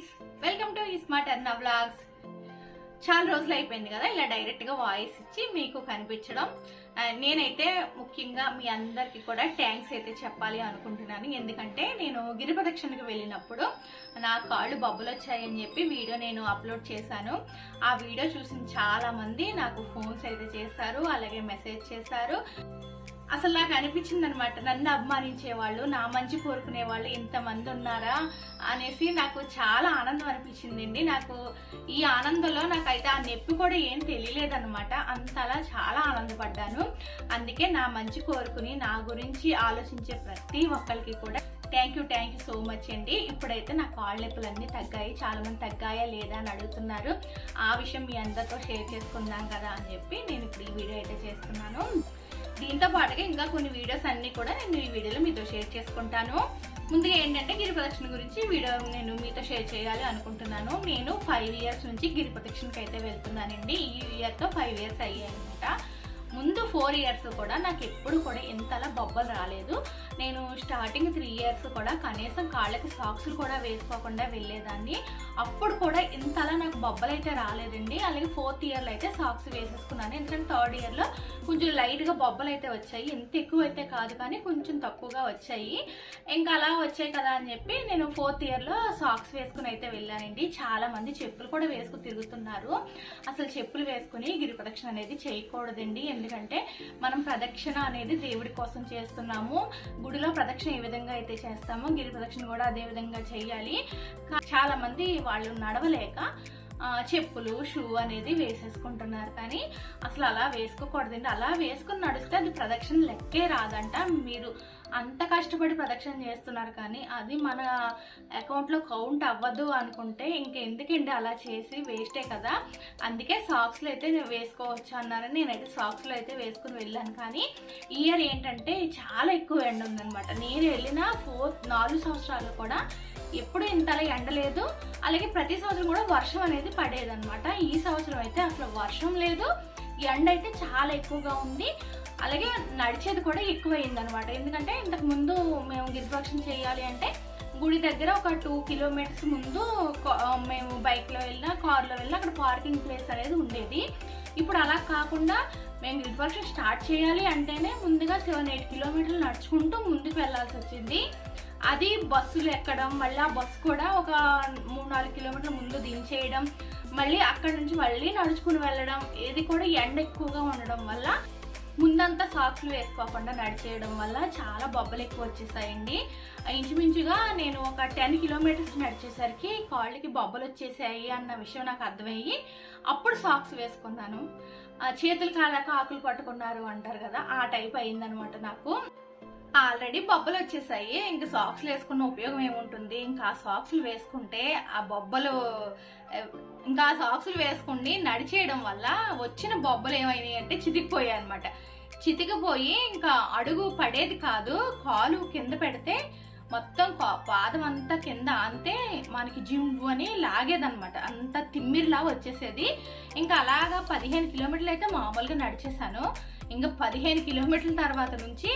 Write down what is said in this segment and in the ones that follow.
Friends welcome to smart అన్న vlogs చాలా రోజులు అయిపోయింది కదా ఇలా డైరెక్ట్గా వాయిస్ ఇచ్చి మీకు కనిపించడం. నేనైతే ముఖ్యంగా మీ అందరికి కూడా థ్యాంక్స్ అయితే చెప్పాలి అనుకుంటున్నాను. ఎందుకంటే నేను గిరిప్రదక్షిణకి వెళ్ళినప్పుడు నా కాళ్ళు బబ్బులు వచ్చాయని చెప్పి వీడియో నేను అప్లోడ్ చేశాను. ఆ వీడియో చూసిన చాలా మంది నాకు ఫోన్స్ అయితే చేశారు అలాగే మెసేజ్ చేశారు. అసలు నాకు అనిపించింది అనమాట నన్ను అభిమానించే వాళ్ళు నా మంచి కోరుకునే వాళ్ళు ఇంతమంది ఉన్నారా అనేసి నాకు చాలా ఆనందం అనిపించిందండి. నాకు ఈ ఆనందంలో నాకైతే ఆ నొప్పి కూడా ఏం తెలియలేదనమాట. అంతలా చాలా ఆనందపడ్డాను. అందుకే నా మంచి కోరుకుని నా గురించి ఆలోచించే ప్రతి ఒక్కరికి కూడా thank you thank you so much అండి. ఇప్పుడైతే నా కాళ్ళ నొప్పులన్నీ తగ్గాయి. చాలామంది తగ్గాయా లేదా అని అడుగుతున్నారు. ఆ విషయం మీ అందరితో షేర్ చేసుకుందాం కదా అని చెప్పి నేను ఇప్పుడు ఈ వీడియో అయితే చేస్తున్నాను. దీంతో పాటుగా ఇంకా కొన్ని వీడియోస్ అన్ని కూడా నేను ఈ వీడియోలో మీతో షేర్ చేసుకుంటాను. ముందుగా ఏంటంటే గిరి ప్రదక్షిణ గురించి వీడియో నేను మీతో షేర్ చేయాలి అనుకుంటున్నాను. నేను ఫైవ్ ఇయర్స్ నుంచి గిరి ప్రదక్షిణకి అయితే వెళ్తున్నానండి. ఈ ఇయర్తో ఫైవ్ ఇయర్స్ అయ్యాయి అనమాట ముందు ఫోర్ ఇయర్స్ కూడా నాకు ఎప్పుడు కూడా ఇంతలా బొబ్బలు రాలేదు. నేను స్టార్టింగ్ త్రీ ఇయర్స్ కూడా కనీసం కాళ్ళకి సాక్స్లు కూడా వేసుకోకుండా వెళ్ళేదాన్ని. అప్పుడు కూడా ఇంతలా నాకు బొబ్బలు అయితే రాలేదండి. అలాగే ఫోర్త్ ఇయర్లో అయితే సాక్స్ వేసేసుకున్నాను. ఎందుకంటే థర్డ్ ఇయర్లో కొంచెం లైట్గా బొబ్బలు అయితే వచ్చాయి. ఎంత ఎక్కువ అయితే కాదు కానీ కొంచెం తక్కువగా వచ్చాయి. ఇంకా అలా వచ్చాయి కదా అని చెప్పి నేను ఫోర్త్ ఇయర్లో సాక్స్ వేసుకుని అయితే వెళ్ళానండి. చాలామంది చెప్పులు కూడా వేసుకుని తిరుగుతున్నారు. అసలు చెప్పులు వేసుకుని గిరి ప్రదక్షిణ అనేది చేయకూడదండి. ఎందుకంటే మనం ప్రదక్షిణ అనేది దేవుడి కోసం చేస్తున్నాము. గుడిలో ప్రదక్షిణ ఏ విధంగా అయితే చేస్తామో గిరి ప్రదక్షిణ కూడా అదే విధంగా చేయాలి. చాలామంది చాలా మంది వాళ్ళు నడవలేక చెప్పులు షూ అనేది వేసేసుకుంటున్నారు. కానీ అసలు అలా వేసుకోకూడదండి. అలా వేసుకుని నడిస్తే అది ప్రదక్షిణ లెక్కే రాదంట. మీరు అంత కష్టపడి ప్రదక్షిణ చేస్తున్నారు కానీ అది మన అకౌంట్లో కౌంట్ అవ్వదు అనుకుంటే ఇంకెందుకండి అలా చేసి వేస్టే కదా? అందుకే సాక్స్లో అయితే నేను వేసుకోవచ్చు అన్నారని నేనైతే సాక్స్లో అయితే వేసుకుని వెళ్ళాను. కానీ ఇయర్ ఏంటంటే చాలా ఎక్కువ ఎండ ఉందనమాట నేను వెళ్ళిన ఫోర్ నాలుగు సంవత్సరాలు కూడా ఎప్పుడు ఇంతలా ఎండ లేదు. అలాగే ప్రతి సంవత్సరం కూడా వర్షం అనేది పడేదన్నమాట. ఈ సంవత్సరం అయితే అసలు వర్షం లేదు. ఎండ అయితే చాలా ఎక్కువగా ఉంది. అలాగే నడిచేది కూడా ఎక్కువైంది అనమాట ఎందుకంటే ఇంతకు ముందు మేము గిరిపక్షం చేయాలి అంటే గుడి దగ్గర ఒక టూ కిలోమీటర్స్ ముందు మేము బైక్లో వెళ్ళినా కార్లో వెళ్ళినా అక్కడ పార్కింగ్ ప్లేస్ అనేది ఉండేది. ఇప్పుడు అలా కాకుండా మేము గిరిపక్షం స్టార్ట్ చేయాలి అంటేనే ముందుగా సెవెన్ ఎయిట్ కిలోమీటర్లు నడుచుకుంటూ ముందుకు వెళ్ళాల్సి వచ్చింది. అది బస్సులు ఎక్కడం మళ్ళీ ఆ బస్సు కూడా ఒక మూడు నాలుగు కిలోమీటర్ల ముందు దించేయడం మళ్ళీ అక్కడ నుంచి మళ్ళీ నడుచుకుని వెళ్ళడం ఇది కూడా ఎండ ఎక్కువగా ఉండడం వల్ల ముందంతా సాక్స్లు వేసుకోకుండా నడిచేయడం వల్ల చాలా బొబ్బలు ఎక్కువ వచ్చేసాయండి. ఇంచుమించుగా నేను ఒక టెన్ కిలోమీటర్స్ నడిచేసరికి కాళ్ళకి బొబ్బలు వచ్చేసాయి అన్న విషయం నాకు అర్థమయ్యి అప్పుడు సాక్స్ వేసుకున్నాను. ఆ, చేతులు కాలాక ఆకులు పట్టుకున్నారు అంటారు కదా ఆ టైప్ అయిందనమాట నాకు. ఆల్రెడీ బొబ్బలు వచ్చేసాయి. ఇంకా సాక్స్లు వేసుకున్న ఉపయోగం ఏముంటుంది? ఇంకా ఆ సాక్స్లు వేసుకుంటే ఆ బొబ్బలు ఇంకా ఆ సాక్స్లు వేసుకుని నడిచేయడం వల్ల వచ్చిన బొబ్బలు ఏమైనాయి అంటే చితికిపోయాయి అనమాట చితికిపోయి ఇంకా అడుగు పడేది కాదు కాలు కింద పెడితే మొత్తం పాదం అంతా కింద అంతే మనకి జింబు అని లాగేదన్నమాట. అంత తిమ్మిరిలా వచ్చేసేది. ఇంకా అలాగా పదిహేను కిలోమీటర్లు అయితే మామూలుగా నడిచేసాను ఇంకా పదిహేను కిలోమీటర్ల తర్వాత నుంచి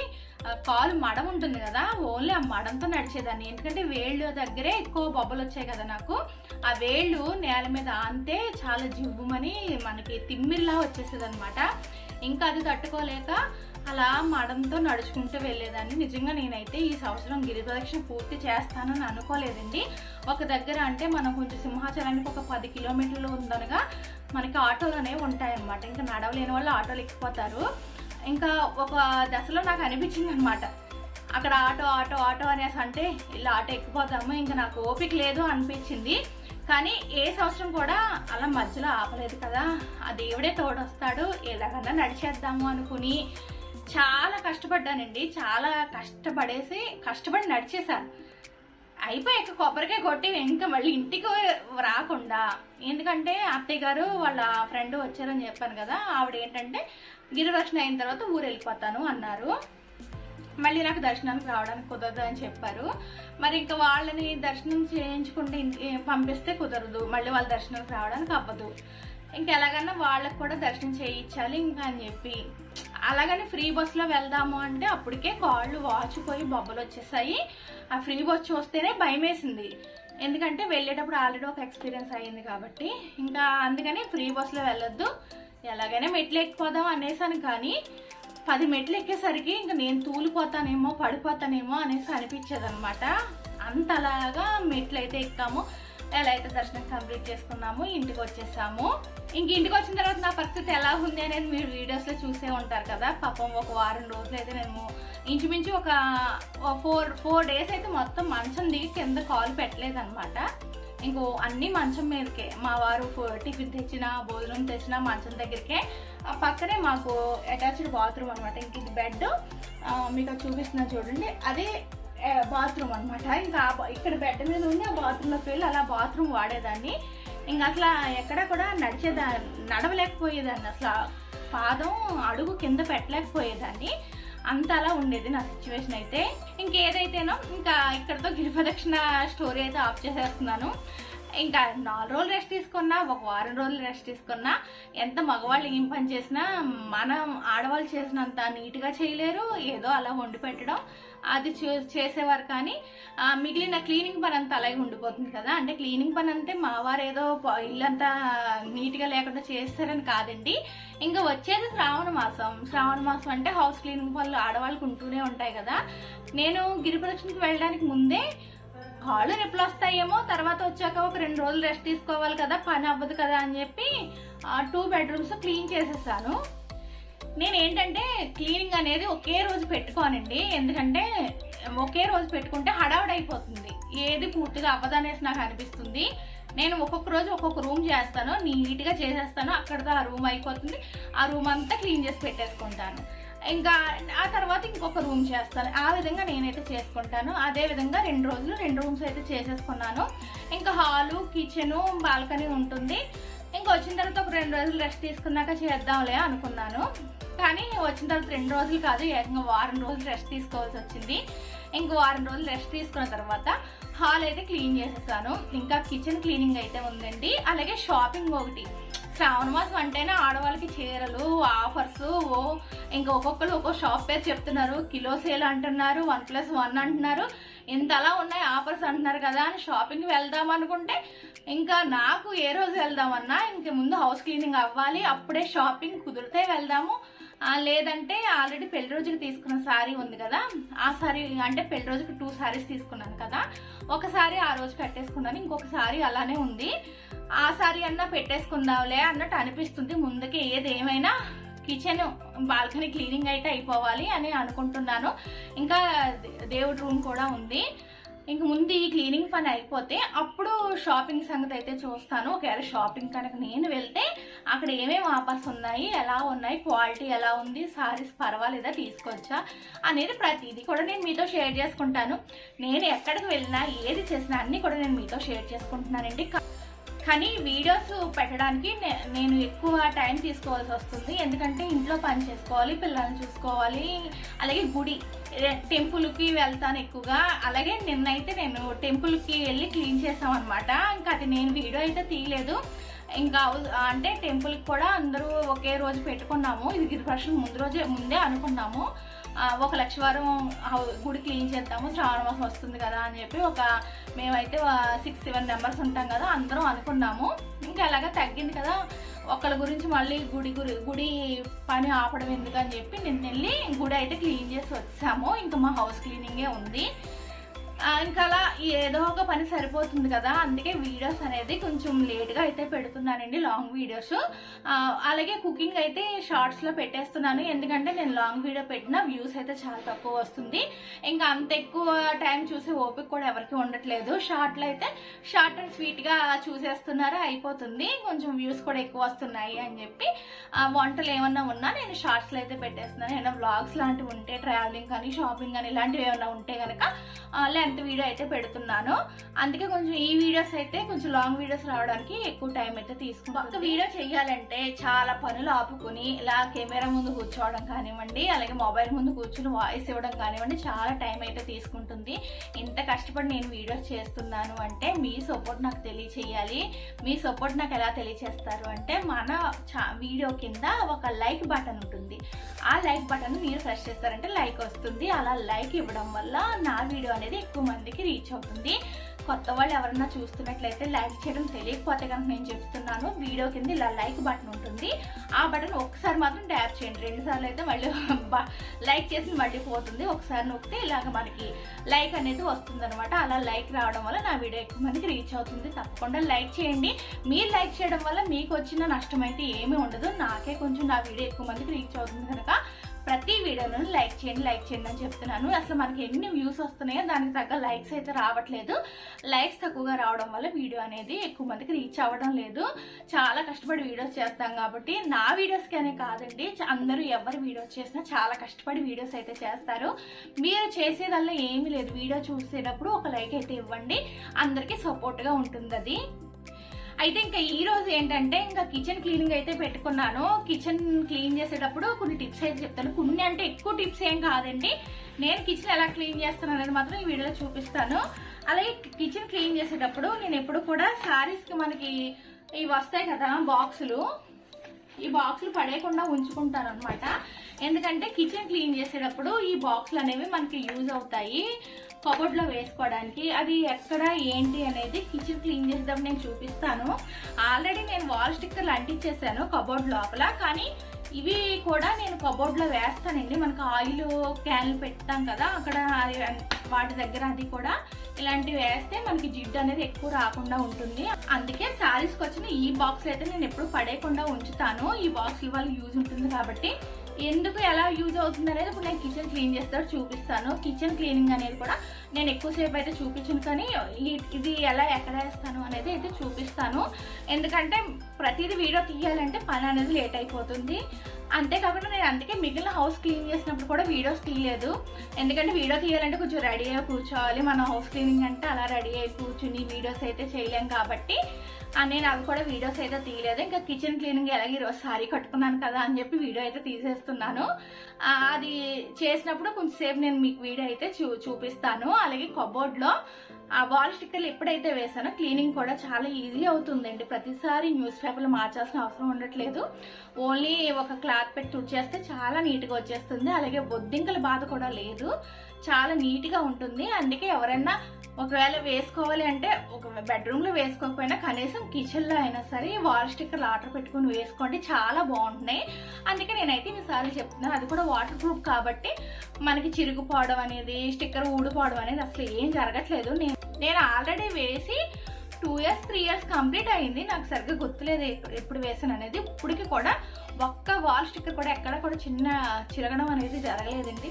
కాలు మడం ఉంటుంది కదా ఓన్లీ ఆ మడంతో నడిచేదాన్ని. ఎందుకంటే వేళ్ళు దగ్గరే ఎక్కువ బొబ్బలు వచ్చాయి కదా నాకు. ఆ వేళ్ళు నేల మీద అంతే చాలా జివ్వుమని మనకి తిమ్మిరిలా వచ్చేసేది అనమాట ఇంకా అది తట్టుకోలేక అలా మడంతో నడుచుకుంటూ వెళ్ళేదాన్ని. నిజంగా నేనైతే ఈ సంవత్సరం గిరి ప్రదక్షిణ పూర్తి చేస్తానని అనుకోలేదండి. ఒక దగ్గర అంటే మనం కొంచెం సింహాచలానికి ఒక పది కిలోమీటర్లు ఉందనగా మనకి ఆటోలు అనేవి ఉంటాయన్నమాట. ఇంకా నడవలేని వాళ్ళు ఆటోలు ఎక్కిపోతారు. ఇంకా ఒక దశలో నాకు అనిపించింది అనమాట అక్కడ ఆటో ఆటో ఆటో అనేసి అంటే ఇలా ఆటో ఎక్కిపోతాము. ఇంకా నాకు ఓపిక లేదు అనిపించింది. కానీ ఏ సంవత్సరం కూడా అలా మధ్యలో ఆపలేదు కదా. ఆ దేవుడే తోడొస్తాడు. ఎలాగన్నా నడిచేద్దాము అనుకుని చాలా కష్టపడ్డానండి. చాలా కష్టపడేసి కష్టపడి నడిచేశాను. అయిపోయాక కొబ్బరికాయ కొట్టి ఇంకా మళ్ళీ ఇంటికి రాకుండా ఎందుకంటే అత్తయ్య గారు వాళ్ళ ఫ్రెండ్ వచ్చారని చెప్పాను కదా ఆవిడ ఏంటంటే గిరిదర్శనం అయిన తర్వాత ఊరు వెళ్ళిపోతాను అన్నారు. మళ్ళీ నాకు దర్శనానికి రావడానికి కుదరదు అని చెప్పారు. మరి ఇంకా వాళ్ళని దర్శనం చేయించుకుంటే ఇంటికి పంపిస్తే కుదరదు. మళ్ళీ వాళ్ళ దర్శనానికి రావడానికి అవ్వదు. ఇంకా ఎలాగన్నా వాళ్ళకి కూడా దర్శనం చేయించాలి ఇంకా అని చెప్పి. అలాగని ఫ్రీ బస్సులో వెళ్దాము అంటే అప్పటికే కాళ్ళు వాచిపోయి బొబ్బలు వచ్చేసాయి. ఆ ఫ్రీ బస్ చూస్తేనే భయం వేసింది ఎందుకంటే వెళ్ళేటప్పుడు ఆల్రెడీ ఒక ఎక్స్పీరియన్స్ అయ్యింది కాబట్టి. ఇంకా అందుకని ఫ్రీ బస్సులో వెళ్ళొద్దు. ఎలాగైనా మెట్లు ఎక్కిపోదాం అనేసాను కానీ పది మెట్లు ఎక్కేసరికి ఇంకా నేను తూలిపోతానేమో పడిపోతానేమో అనేసి అనిపించేది అనమాట అంతలాగా మెట్లు అయితే ఎక్కాము. ఎలా అయితే దర్శనం కంప్లీట్ చేసుకున్నాము ఇంటికి వచ్చేసాము. ఇంక ఇంటికి వచ్చిన తర్వాత నా పరిస్థితి ఎలా ఉంది అనేది మీరు వీడియోస్లో చూసే ఉంటారు కదా. పాపం ఒక వారం రోజులు అయితే నేను ఇంచుమించు ఒక ఫోర్ ఫోర్ డేస్ అయితే మొత్తం మంచం దిగి కింద కాలు పెట్టలేదు అనమాట ఇంకో అన్ని మంచం మీదకే. మా వారు టిఫిన్ తెచ్చిన భోజనం తెచ్చిన మంచం దగ్గరికే. ఆ పక్కనే మాకు అటాచ్డ్ బాత్రూమ్ అనమాట ఇంక ఇది బెడ్ మీకు అది చూపిస్తున్నా చూడండి. అదే బాత్రూమ్ అనమాట ఇంకా ఇక్కడ బెడ్ మీద ఉండి ఆ బాత్రూంలోకి వెళ్ళి అలా బాత్రూమ్ వాడేదాన్ని. ఇంకా అసలు ఎక్కడ కూడా నడిచేదా నడవలేకపోయేదాన్ని. అసలు పాదం అడుగు కింద పెట్టలేకపోయేదాన్ని. అంత అలా ఉండేది నా సిచ్యువేషన్ అయితే. ఇంకేదైతేనో ఇంకా ఇక్కడతో గిరిప్రదక్షిణ స్టోరీ అయితే ఆఫ్ చేసేస్తున్నాను. ఇంకా నాలుగు రోజులు రెస్ట్ తీసుకున్నా ఒక వారం రోజులు రెస్ట్ తీసుకున్నా. ఎంత మగవాళ్ళు ఏం పని చేసినా మనం ఆడవాళ్ళు చేసినంత నీట్గా చేయలేరు. ఏదో అలా వండి పెట్టడం. అది చూ- చేసేవారు కానీ మిగిలిన క్లీనింగ్ పని అంతా అలాగే ఉండిపోతుంది కదా. అంటే క్లీనింగ్ పని అంటే మా వారు ఏదో ప- ఇల్లంతా నీట్గా లేకుండా చేస్తారని కాదండి. ఇంకా వచ్చేది శ్రావణ మాసం. శ్రావణ మాసం అంటే హౌస్ క్లీనింగ్ పనులు ఆడవాళ్ళకి ఉంటూనే ఉంటాయి కదా. నేను గిరిప్రదక్షిణకి వెళ్ళడానికి ముందే కాళ్ళు నొప్పులు వస్తాయేమో తర్వాత వచ్చాక ఒక రెండు రోజులు రెస్ట్ తీసుకోవాలి కదా పని అవ్వదు కదా అని చెప్పి టూ బెడ్రూమ్స్ క్లీన్ చేసేసాను. నేను ఏంటంటే క్లీనింగ్ అనేది ఒకే రోజు పెట్టుకోనండి. ఎందుకంటే ఒకే రోజు పెట్టుకుంటే హడావుడైపోతుంది. అయిపోతుంది ఏది పూర్తిగా అవ్వదనేసి నాకు అనిపిస్తుంది. నేను ఒక్కొక్క రోజు ఒక్కొక్క రూమ్ చేస్తాను. నీట్గా చేసేస్తాను. అక్కడితో ఆ రూమ్ అయిపోతుంది. ఆ రూమ్ అంతా క్లీన్ చేసి పెట్టేసుకుంటాను. ఇంకా ఆ తర్వాత ఇంకొక రూమ్ చేస్తాను. ఆ విధంగా నేనైతే చేసుకుంటాను. అదే విధంగా రెండు రోజులు రెండు రూమ్స్ అయితే చేసేసుకున్నాను. ఇంకా హాలు కిచెను బాల్కనీ ఉంటుంది. ఇంకా వచ్చిన తర్వాత ఒక రెండు రోజులు రెస్ట్ తీసుకున్నాక చేద్దాంలే అనుకున్నాను. కానీ వచ్చిన తర్వాత రెండు రోజులు కాదు ఏకంగా వారం రోజులు రెస్ట్ తీసుకోవాల్సి వచ్చింది. ఇంకో వారం రోజులు రెస్ట్ తీసుకున్న తర్వాత హాల్ అయితే క్లీన్ చేసేసాను. ఇంకా కిచెన్ క్లీనింగ్ అయితే ఉందండి. అలాగే షాపింగ్ ఒకటి. శ్రావణ మాసం అంటేనే ఆడవాళ్ళకి చీరలు ఆఫర్స్ ఓ ఇంకా ఒక్కొక్కరు ఒక్కో షాప్ పేరు చెప్తున్నారు. కిలో సేల్ అంటున్నారు వన్ ప్లస్ వన్ అంటున్నారు. ఇంతలా ఉన్నాయి ఆఫర్స్ అంటున్నారు కదా అని షాపింగ్ వెళ్దాం అనుకుంటే ఇంకా నాకు ఏ రోజు వెళ్దామన్నా ఇంక ముందు హౌస్ క్లీనింగ్ అవ్వాలి. అప్పుడే షాపింగ్ కుదిరితే వెళ్దాము. లేదంటే ఆల్రెడీ పెళ్ళి రోజుకి తీసుకున్న శారీ ఉంది కదా. ఆ శారీ అంటే పెళ్ళి రోజుకి టూ శారీస్ తీసుకున్నాను కదా. ఒక శారీ ఆ రోజు కట్టేసుకున్నాను ఇంకొక శారీ అలానే ఉంది. ఆ శారీ అన్నా పెట్టేసుకుందాంలే అన్నట్టు అనిపిస్తుంది. ముందుకి ఏది ఏమైనా కిచెన్ బాల్కనీ క్లీనింగ్ అయితే అయిపోవాలి అని అనుకుంటున్నాను. ఇంకా దేవుడి రూమ్ కూడా ఉంది. ఇంక ముందు ఈ క్లీనింగ్ పని అయిపోతే అప్పుడు షాపింగ్ సంగతి అయితే చూస్తాను. ఒకవేళ షాపింగ్ కనుక నేను వెళ్తే అక్కడ ఏమేమి ఆఫర్స్ ఉన్నాయి ఎలా ఉన్నాయి క్వాలిటీ ఎలా ఉంది సారీస్ పర్వాలేదా తీసుకొచ్చా అనేది ప్రతిదీ కూడా నేను మీతో షేర్ చేసుకుంటాను. నేను ఎక్కడికి వెళ్ళినా ఏది చేసినా అన్నీ కూడా నేను మీతో షేర్ చేసుకుంటున్నానండి. కానీ వీడియోస్ పెట్టడానికి నేను ఎక్కువ టైం తీసుకోవాల్సి వస్తుంది. ఎందుకంటే ఇంట్లో పని చేసుకోవాలి పిల్లల్ని చూసుకోవాలి అలాగే గుడి టెంపుల్కి వెళ్తాను ఎక్కువగా. అలాగే నిన్నైతే నేను టెంపుల్కి వెళ్ళి క్లీన్ చేసామన్నమాట అనమాట ఇంకా అది నేను వీడియో అయితే తీయలేదు. ఇంకా అవు- అంటే టెంపుల్కి కూడా అందరూ ఒకే రోజు పెట్టుకున్నాము. ఇది గిరిప్రదక్షిణ ముందు రోజే ముందే అనుకున్నాము. ఒక లక్ష వారం గుడి క్లీన్ చేద్దాము. శ్రావణ మాసం వస్తుంది కదా అని చెప్పి ఒక మేమైతే సిక్స్ సెవెన్ మెంబర్స్ ఉంటాం కదా అందరం అనుకున్నాము. అలాగా తగ్గింది కదా. ఒకళ్ళ గురించి మళ్ళీ గుడి గురి గుడి పని ఆపడం ఎందుకని చెప్పి నేను వెళ్ళి గుడి అయితే క్లీన్ చేసి వచ్చాము. ఇంకా మా హౌస్ క్లీనింగే ఉంది. ఇంకా అలా ఏదో ఒక పని సరిపోతుంది కదా అందుకే వీడియోస్ అనేది కొంచెం లేట్గా అయితే పెడుతున్నానండి లాంగ్ వీడియోస్. అలాగే కుకింగ్ అయితే షార్ట్స్లో పెట్టేస్తున్నాను ఎందుకంటే నేను లాంగ్ వీడియో పెట్టిన వ్యూస్ అయితే చాలా తక్కువ వస్తుంది. ఇంకా అంత ఎక్కువ టైం చూసే ఓపిక కూడా ఎవరికి ఉండట్లేదు. షార్ట్లో అయితే షార్ట్ అండ్ స్వీట్గా చూసేస్తున్నారు అయిపోతుంది. కొంచెం వ్యూస్ కూడా ఎక్కువ వస్తున్నాయి అని చెప్పి ఆ, వంటలు ఏమన్నా ఉన్నా నేను షార్ట్స్లో అయితే పెట్టేస్తున్నాను. ఏమైనా వ్లాగ్స్ లాంటివి ఉంటే ట్రావెలింగ్ కానీ షాపింగ్ కానీ ఇలాంటివి ఏమైనా ఉంటే కనుక లెంత్ వీడియో అయితే పెడుతున్నాను. అందుకే కొంచెం ఈ వీడియోస్ అయితే కొంచెం లాంగ్ వీడియోస్ రావడానికి ఎక్కువ టైం అయితే తీసుకుంటాను ఒక వీడియో చేయాలంటే చాలా పనులు ఆపుకుని ఇలా కెమెరా ముందు కూర్చోవడం కానివ్వండి అలాగే మొబైల్ ముందు కూర్చుని వాయిస్ ఇవ్వడం కానివ్వండి చాలా టైం అయితే తీసుకుంటుంది. ఇంత కష్టపడి నేను వీడియోస్ చేస్తున్నాను అంటే మీ సపోర్ట్ నాకు తెలియచేయాలి. మీ సపోర్ట్ నాకు ఎలా తెలియచేస్తారు అంటే మన చా వీడియో కింద ఒక లైక్ బటన్ ఉంటుంది. ఆ లైక్ బటన్ మీరు ప్రెస్ చేస్తారంటే లైక్ వస్తుంది. అలా లైక్ ఇవ్వడం వల్ల నా వీడియో అనేది ఎక్కువ మందికి రీచ్ అవుతుంది. కొత్త వాళ్ళు ఎవరన్నా చూస్తున్నట్లయితే లైక్ చేయడం తెలియకపోతే కనుక నేను చెప్తున్నాను. వీడియో కింద ఇలా లైక్ బటన్ ఉంటుంది. ఆ బటన్ ఒకసారి మాత్రం ట్యాప్ చేయండి. రెండుసార్లు అయితే మళ్ళీ లైక్ చేసి మళ్ళీ పోతుంది. ఒకసారి నొక్కితే ఇలాగ మనకి లైక్ అనేది వస్తుంది అనమాట అలా లైక్ రావడం వల్ల నా వీడియో ఎక్కువ మందికి రీచ్ అవుతుంది. తప్పకుండా లైక్ చేయండి. మీరు లైక్ చేయడం వల్ల మీకు వచ్చిన నష్టం అయితే ఏమీ ఉండదు. నాకే కొంచెం నా వీడియో ఎక్కువ మందికి రీచ్ అవుతుంది కనుక ప్రతి వీడియోను లైక్ చేయండి లైక్ చేయండి అని చెప్తున్నాను. అసలు మనకి ఎన్ని వ్యూస్ వస్తున్నాయో దానికి తగ్గ లైక్స్ అయితే రావట్లేదు. లైక్స్ తక్కువగా రావడం వల్ల వీడియో అనేది ఎక్కువ మందికి రీచ్ అవ్వడం లేదు. చాలా కష్టపడి వీడియోస్ చేస్తాం కాబట్టి నా వీడియోస్కి అనే కాదండి అందరూ ఎవరు వీడియోస్ చేసినా చాలా కష్టపడి వీడియోస్ అయితే చేస్తారు. మీరు చేసేదల్లా ఏమీ లేదు. వీడియో చూసేటప్పుడు ఒక లైక్ అయితే ఇవ్వండి. అందరికీ సపోర్ట్గా ఉంటుంది అది అయితే ఇంకా ఈ రోజు ఏంటంటే ఇంకా కిచెన్ క్లీనింగ్ అయితే పెట్టుకున్నాను. కిచెన్ క్లీన్ చేసేటప్పుడు కొన్ని టిప్స్ అయితే చెప్తాను. కొన్ని అంటే ఎక్కువ టిప్స్ ఏం కాదండి. నేను కిచెన్ ఎలా క్లీన్ చేస్తాను అనేది మాత్రం ఈ వీడియోలో చూపిస్తాను. అలాగే కిచెన్ క్లీన్ చేసేటప్పుడు నేను ఎప్పుడు కూడా శారీస్కి మనకి ఇవి వస్తాయి కదా బాక్సులు ఈ బాక్సులు పడేయకుండా ఉంచుకుంటాను అనమాట ఎందుకంటే కిచెన్ క్లీన్ చేసేటప్పుడు ఈ బాక్సులు అనేవి మనకి యూజ్ అవుతాయి. కబోర్డ్లో వేసుకోవడానికి. అది ఎక్కడ ఏంటి అనేది కిచెన్ క్లీన్ చేద్దాం నేను చూపిస్తాను. ఆల్రెడీ నేను వాల్ స్టిక్కర్లు అంటించేసాను కబోర్డ్ లోపల. కానీ ఇవి కూడా నేను కబోర్డ్లో వేస్తానండి. మనకు ఆయిల్ క్యాన్లు పెడతాం కదా అక్కడ వాటి దగ్గర అది కూడా ఇలాంటివి వేస్తే మనకి జిడ్డు అనేది ఎక్కువ రాకుండా ఉంటుంది. అందుకే శారీస్కి వచ్చిన ఈ బాక్స్ అయితే నేను ఎప్పుడు పడేయకుండా ఉంచుతాను. ఈ బాక్స్ వల్ల యూజ్ ఉంటుంది కాబట్టి ఎందుకు ఎలా యూజ్ అవుతుంది అనేది ఇప్పుడు నేను కిచెన్ క్లీన్ చేస్తాడు చూపిస్తాను. కిచెన్ క్లీనింగ్ అనేది కూడా నేను ఎక్కువసేపు అయితే చూపించను కానీ ఇది ఎలా ఎక్కడ వేస్తాను అనేది అయితే చూపిస్తాను. ఎందుకంటే ప్రతిదీ వీడియో తీయాలంటే పని అనేది లేట్ అయిపోతుంది. అంతేకాకుండా నేను అందుకే మిగిలిన హౌస్ క్లీన్ చేసినప్పుడు కూడా వీడియోస్ తీయలేదు. ఎందుకంటే వీడియో తీయాలంటే కొంచెం రెడీ అయ్యి కూర్చోవాలి. మన హౌస్ క్లీనింగ్ అంటే అలా రెడీ అయ్యి కూర్చుని వీడియోస్ అయితే చేయలేం కాబట్టి నేను అవి కూడా వీడియోస్ అయితే తీయలేదు. ఇంకా కిచెన్ క్లీనింగ్ ఎలాగ ఈరోజు సారీ కట్టుకున్నాను కదా అని చెప్పి వీడియో అయితే తీసేస్తున్నాను. అది చేసినప్పుడు కొంచెంసేపు నేను మీకు వీడియో అయితే చూ చూపిస్తాను. అలాగే కబోర్డ్లో ఆ వాల్ స్టిక్కర్లు ఎప్పుడైతే వేసానో క్లీనింగ్ కూడా చాలా ఈజీ అవుతుందండి. ప్రతిసారి న్యూస్ పేపర్లు మార్చాల్సిన అవసరం ఉండట్లేదు. ఓన్లీ ఒక క్లాత్ పెట్టి తుడిచేస్తే చాలా నీట్గా వచ్చేస్తుంది. అలాగే బొద్దింకల బాధ కూడా లేదు. చాలా నీట్గా ఉంటుంది. అందుకే ఎవరైనా ఒకవేళ వేసుకోవాలి అంటే ఒక బెడ్రూమ్లో వేసుకోకపోయినా కనీసం కిచెన్లో అయినా సరే వాల్ స్టిక్కర్లు ఆర్డర్ పెట్టుకుని వేసుకోండి. చాలా బాగుంటున్నాయి. అందుకే నేనైతే ఈసారి చెప్తున్నాను అది కూడా వాటర్ ప్రూఫ్ కాబట్టి మనకి చిరుగుపోవడం అనేది స్టిక్కర్ ఊడిపోవడం అనేది అసలు ఏం జరగట్లేదు. నేను నేను ఆల్రెడీ వేసి two years three years complete అయింది. నాకు సరిగ్గా గుర్తులేదు ఎప్పుడు- ఎప్పుడు వేసాను అనేది. ఇప్పటికి కూడా ఒక్క వాల్ స్టిక్కర్ కూడా ఎక్కడ కూడా చిన్న చిరగడం అనేది జరగలేదండి.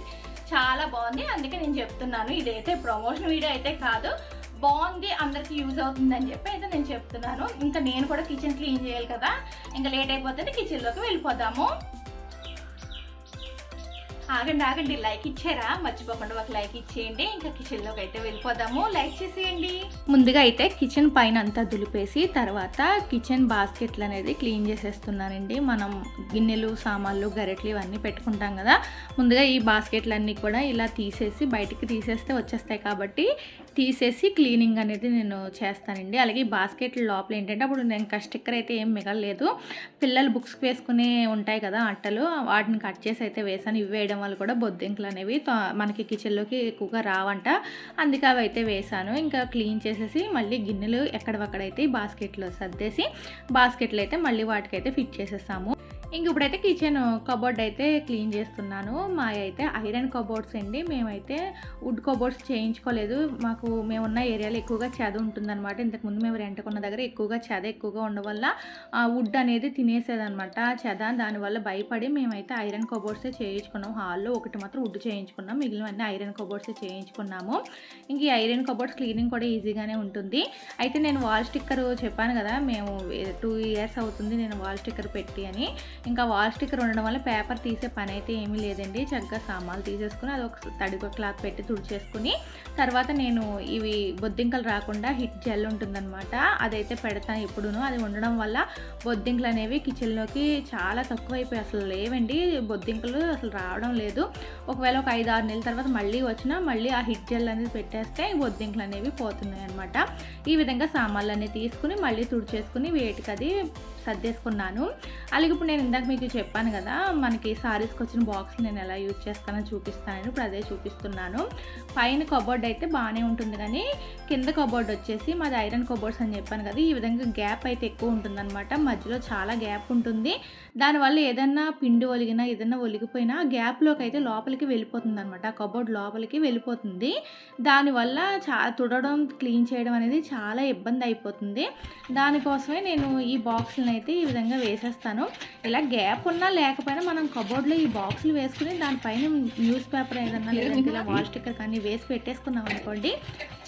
చాలా బాగుంది. అందుకే నేను చెప్తున్నాను. ఇదైతే ప్రమోషన్ వీడియో అయితే కాదు. బాగుంది. అందరికి యూజ్ అవుతుంది అని చెప్పి అయితే నేను చెప్తున్నాను. ఇంకా నేను కూడా కిచెన్ క్లీన్ చేయాలి కదా. ఇంకా లేట్ అయిపోతుంది. కిచెన్లోకి వెళ్ళిపోదాము. ఆగండి ఆగండి. లైక్ ఇచ్చారా? మర్చిపోకుండా ఒక లైక్ ఇచ్చేయండి. ఇంకా కిచెన్లోకి అయితే వెళ్ళిపోదాము. లైక్ చేసేయండి. ముందుగా అయితే కిచెన్ పైన అంతా దులిపేసి తర్వాత కిచెన్ బాస్కెట్లు అనేది క్లీన్ చేసేస్తున్నానండి. మనం గిన్నెలు సామాన్లు గరెట్లు ఇవన్నీ పెట్టుకుంటాం కదా. ముందుగా ఈ బాస్కెట్లన్నీ కూడా ఇలా తీసేసి బయటికి తీసేస్తే వచ్చేస్తాయి కాబట్టి తీసేసి క్లీనింగ్ అనేది నేను చేస్తానండి. అలాగే ఈ బాస్కెట్ లోపల ఏంటంటే అప్పుడు నేను ఇంకా స్టిక్కర్ అయితే ఏం మిగలలేదు. పిల్లలు బుక్స్ వేసుకునే ఉంటాయి కదా అట్టలు వాటిని కట్ చేసి అయితే వేసాను. ఇవి వేయడం వల్ల కూడా బొద్దింకలు అనేవి త- మనకి కిచెన్లోకి ఎక్కువగా రావంట. అందుకే అవి అయితే వేసాను. ఇంకా క్లీన్ చేసేసి మళ్ళీ గిన్నెలు ఎక్కడవక్కడైతే ఈ బాస్కెట్లో సర్దేసి బాస్కెట్లు అయితే మళ్ళీ వాటికైతే ఫిట్ చేసేసాము. ఇంక ఇప్పుడైతే కిచెన్ కబోర్డ్ అయితే క్లీన్ చేస్తున్నాను. మా అయితే ఐరన్ కబోర్డ్స్ అండి. మేమైతే వుడ్ కబోర్డ్స్ చేయించుకోలేదు. మాకు మేమున్న ఏరియాలో ఎక్కువగా చెద ఉంటుందన్నమాట. ఇంతకుముందు మేము రెంట్కున్న దగ్గర ఎక్కువగా చెద ఎక్కువగా ఉండడం వల్ల ఆ వుడ్ అనేది తినేసేదనమాట చెద దానివల్ల భయపడి మేమైతే ఐరన్ కబోర్డ్సే చేయించుకున్నాం. హాల్లో ఒకటి మాత్రం వుడ్ చేయించుకున్నాం. మిగిలినవన్నీ ఐరన్ కబోర్డ్సే చేయించుకున్నాము. ఇంక ఈ ఐరన్ కబోర్డ్స్ క్లీనింగ్ కూడా ఈజీగానే ఉంటుంది. అయితే నేను వాల్ స్టిక్కర్ చెప్పాను కదా మేము టూ ఇయర్స్ అవుతుంది నేను వాల్ స్టిక్కర్ పెట్టి అని. ఇంకా వాల్ స్టిక్కర్ ఉండడం వల్ల పేపర్ తీసే పని అయితే ఏమీ లేదండి. చక్కగా సామాన్లు తీసేసుకుని అది ఒక తడి క్లాత్ పెట్టి తుడిచేసుకుని తర్వాత నేను ఇవి బొద్దింకలు రాకుండా హిట్ జెల్ ఉంటుందన్నమాట. అదైతే పెడతాను ఎప్పుడును. అది ఉండడం వల్ల బొద్దింకలు అనేవి కిచెన్లోకి చాలా తక్కువైపోయి అసలు లేవండి. బొద్దింకలు అసలు రావడం లేదు. ఒకవేళ ఒక ఐదు ఆరు నెలల తర్వాత మళ్ళీ వచ్చినా మళ్ళీ ఆ హిట్ జెల్ అనేది పెట్టేస్తే బొద్దింకలు అనేవి పోతున్నాయి అనమాట ఈ విధంగా సామాన్లు అన్నీ తీసుకుని మళ్ళీ తుడిచేసుకుని వేటికి అది సర్దేసుకున్నాను. అలాగే ఇప్పుడు నేను ఇందాక మీకు చెప్పాను కదా మనకి సారీస్కి వచ్చిన బాక్స్ నేను ఎలా యూజ్ చేస్తానో చూపిస్తాను. ఇప్పుడు అదే చూపిస్తున్నాను. పైన కబోర్డ్ అయితే బాగానే ఉంటుంది కానీ కింద కబోర్డ్ వచ్చేసి మాది ఐరన్ కబోర్డ్స్ అని చెప్పాను కదా ఈ విధంగా గ్యాప్ అయితే ఎక్కువ ఉంటుందన్నమాట. మధ్యలో చాలా గ్యాప్ ఉంటుంది. దానివల్ల ఏదన్నా పిండి ఒలిగినా ఏదన్నా ఒలిగిపోయినా గ్యాప్లోకి అయితే లోపలికి వెళ్ళిపోతుంది అనమాట ఆ కబోర్డ్ లోపలికి వెళ్ళిపోతుంది. దానివల్ల చాలా తుడడం క్లీన్ చేయడం అనేది చాలా ఇబ్బంది అయిపోతుంది. దానికోసమే నేను ఈ బాక్స్ని అయితే ఈ విధంగా వేసేస్తాను. ఇలా గ్యాప్ ఉన్నా లేకపోయినా మనం కబోర్డ్లో ఈ బాక్సులు వేసుకుని దానిపైన న్యూస్ పేపర్ ఏదన్నా లేదంటే ఇలా వాల్ స్టిక్కర్ కానీ వేసి పెట్టేసుకున్నాం అనుకోండి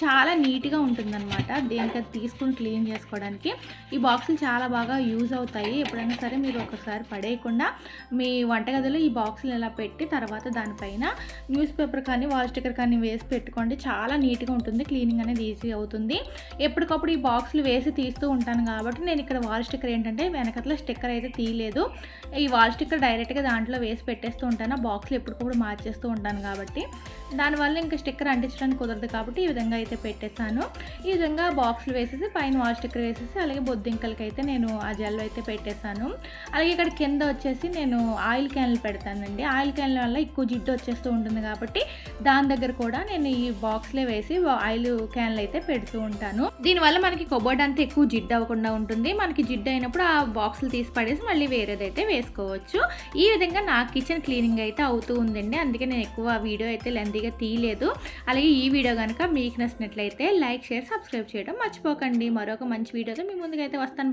చాలా నీట్గా ఉంటుందన్నమాట. దేనికది తీసుకుని క్లీన్ చేసుకోవడానికి. ఈ బాక్సులు చాలా బాగా యూజ్ అవుతాయి. ఎప్పుడైనా సరే మీరు ఒకసారి పడేయకుండా మీ వంటగదిలో ఈ బాక్సులు ఇలా పెట్టి తర్వాత దానిపైన న్యూస్ పేపర్ కానీ వాల్ స్టిక్కర్ కానీ వేసి పెట్టుకోండి. చాలా నీట్గా ఉంటుంది. క్లీనింగ్ అనేది ఈజీ అవుతుంది. ఎప్పటికప్పుడు ఈ బాక్సులు వేసి తీస్తూ ఉంటాను కాబట్టి నేను ఇక్కడ వాల్ స్టిక్కర్ ఏంటంటే వెనకట్ల స్టిక్కర్ అయితే తీయలేదు. ఈ వాల్ స్టిక్కర్ డైరెక్ట్గా దాంట్లో వేసి పెట్టేస్తూ ఉంటాను. ఆ బాక్స్లు ఎప్పటికప్పుడు మార్చేస్తూ ఉంటాను కాబట్టి. దానివల్ల ఇంకా స్టిక్కర్ అంటించడానికి కుదరదు కాబట్టి ఈ విధంగా అయితే పెట్టేశాను. ఈ విధంగా బాక్స్లు వేసేసి పైన వాల్ స్టిక్కర్ వేసేసి అలాగే బొద్దింకలకి అయితే నేను ఆ జెల్ అయితే పెట్టేశాను. అలాగే ఇక్కడ కింద వచ్చేసి నేను ఆయిల్ క్యాన్లు పెడతానండి. ఆయిల్ క్యాన్ల వల్ల ఎక్కువ జిడ్డు వచ్చేస్తూ ఉంటుంది కాబట్టి దాని దగ్గర కూడా నేను ఈ బాక్స్లే వేసి ఆయిల్ క్యాన్లు అయితే పెడుతూ ఉంటాను. దీనివల్ల మనకి కొబ్బరి అంతా ఎక్కువ జిడ్డు అవ్వకుండా ఉంటుంది. మనకి జిడ్డు అయినప్పుడు ఆ బాక్సులు తీసి పడేసి మళ్ళీ వేరేదైతే వేసుకోవచ్చు. ఈ విధంగా నా కిచెన్ క్లీనింగ్ అయితే అవుతూ ఉందండి. అందుకే నేను ఎక్కువ వీడియో అయితే లెంతీగా తీయలేదు. అలాగే ఈ వీడియో కనుక మీకు నచ్చినట్లయితే లైక్ షేర్ సబ్స్క్రైబ్ చేయడం మర్చిపోకండి. మరొక మంచి వీడియోతో మీ ముందుకైతే వస్తాను.